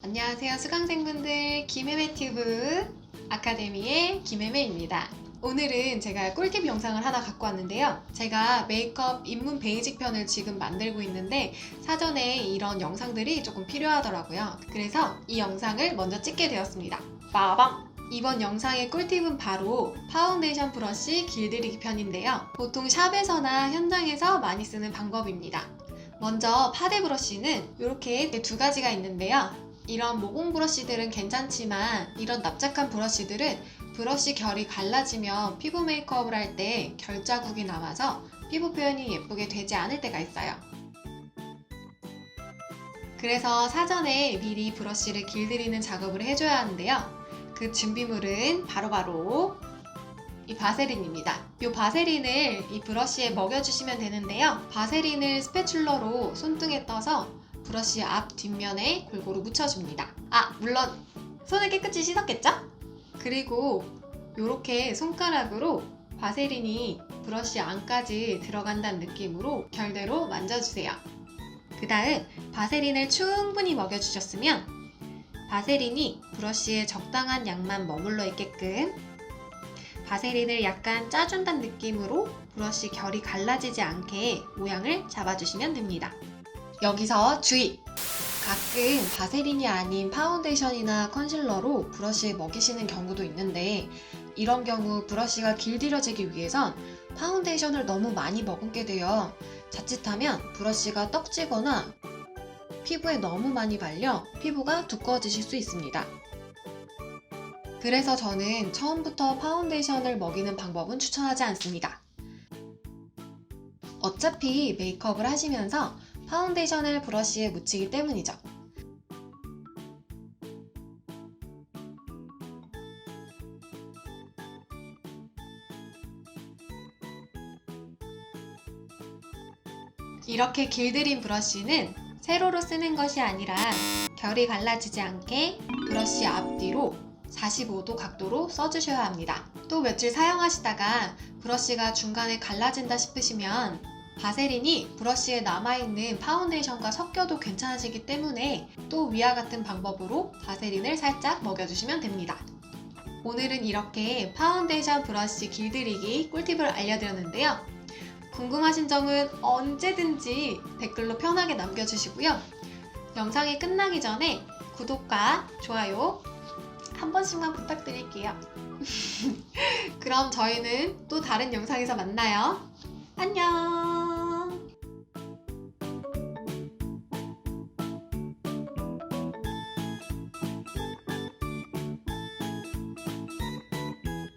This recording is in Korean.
안녕하세요 수강생분들 김혜매 튜브 아카데미의 김혜매입니다. 오늘은 제가 꿀팁 영상을 하나 갖고 왔는데요. 제가 메이크업 입문 베이직 편을 지금 만들고 있는데 사전에 이런 영상들이 조금 필요하더라고요. 그래서 이 영상을 먼저 찍게 되었습니다. 빠밤! 이번 영상의 꿀팁은 바로 파운데이션 브러쉬 길들이기 편인데요. 보통 샵에서나 현장에서 많이 쓰는 방법입니다. 먼저 파데 브러쉬는 이렇게 두 가지가 있는데요. 이런 모공 브러쉬들은 괜찮지만 이런 납작한 브러쉬들은 브러쉬 결이 갈라지면 피부 메이크업을 할 때 결자국이 남아서 피부 표현이 예쁘게 되지 않을 때가 있어요. 그래서 사전에 미리 브러쉬를 길들이는 작업을 해줘야 하는데요. 그 준비물은 바로바로 이 바세린입니다. 이 바세린을 이 브러쉬에 먹여주시면 되는데요. 바세린을 스패츌러로 손등에 떠서 브러쉬 앞 뒷면에 골고루 묻혀줍니다. 아, 물론 손을 깨끗이 씻었겠죠? 그리고 이렇게 손가락으로 바세린이 브러쉬 안까지 들어간다는 느낌으로 결대로 만져주세요. 그 다음 바세린을 충분히 먹여주셨으면 바세린이 브러쉬에 적당한 양만 머물러 있게끔 바세린을 약간 짜준다는 느낌으로 브러쉬 결이 갈라지지 않게 모양을 잡아주시면 됩니다. 여기서 주의! 가끔 바세린이 아닌 파운데이션이나 컨실러로 브러쉬에 먹이시는 경우도 있는데 이런 경우 브러쉬가 길들여지기 위해선 파운데이션을 너무 많이 머금게 되어 자칫하면 브러쉬가 떡지거나 피부에 너무 많이 발려 피부가 두꺼워지실 수 있습니다. 그래서 저는 처음부터 파운데이션을 먹이는 방법은 추천하지 않습니다. 어차피 메이크업을 하시면서 파운데이션을 브러쉬에 묻히기 때문이죠. 이렇게 길들인 브러쉬는 세로로 쓰는 것이 아니라 결이 갈라지지 않게 브러쉬 앞뒤로 45도 각도로 써주셔야 합니다. 또 며칠 사용하시다가 브러쉬가 중간에 갈라진다 싶으시면 바세린이 브러쉬에 남아있는 파운데이션과 섞여도 괜찮으시기 때문에 또 위와 같은 방법으로 바세린을 살짝 먹여주시면 됩니다. 오늘은 이렇게 파운데이션 브러쉬 길들이기 꿀팁을 알려드렸는데요. 궁금하신 점은 언제든지 댓글로 편하게 남겨주시고요. 영상이 끝나기 전에 구독과 좋아요 한 번씩만 부탁드릴게요. 그럼 저희는 또 다른 영상에서 만나요. 안녕!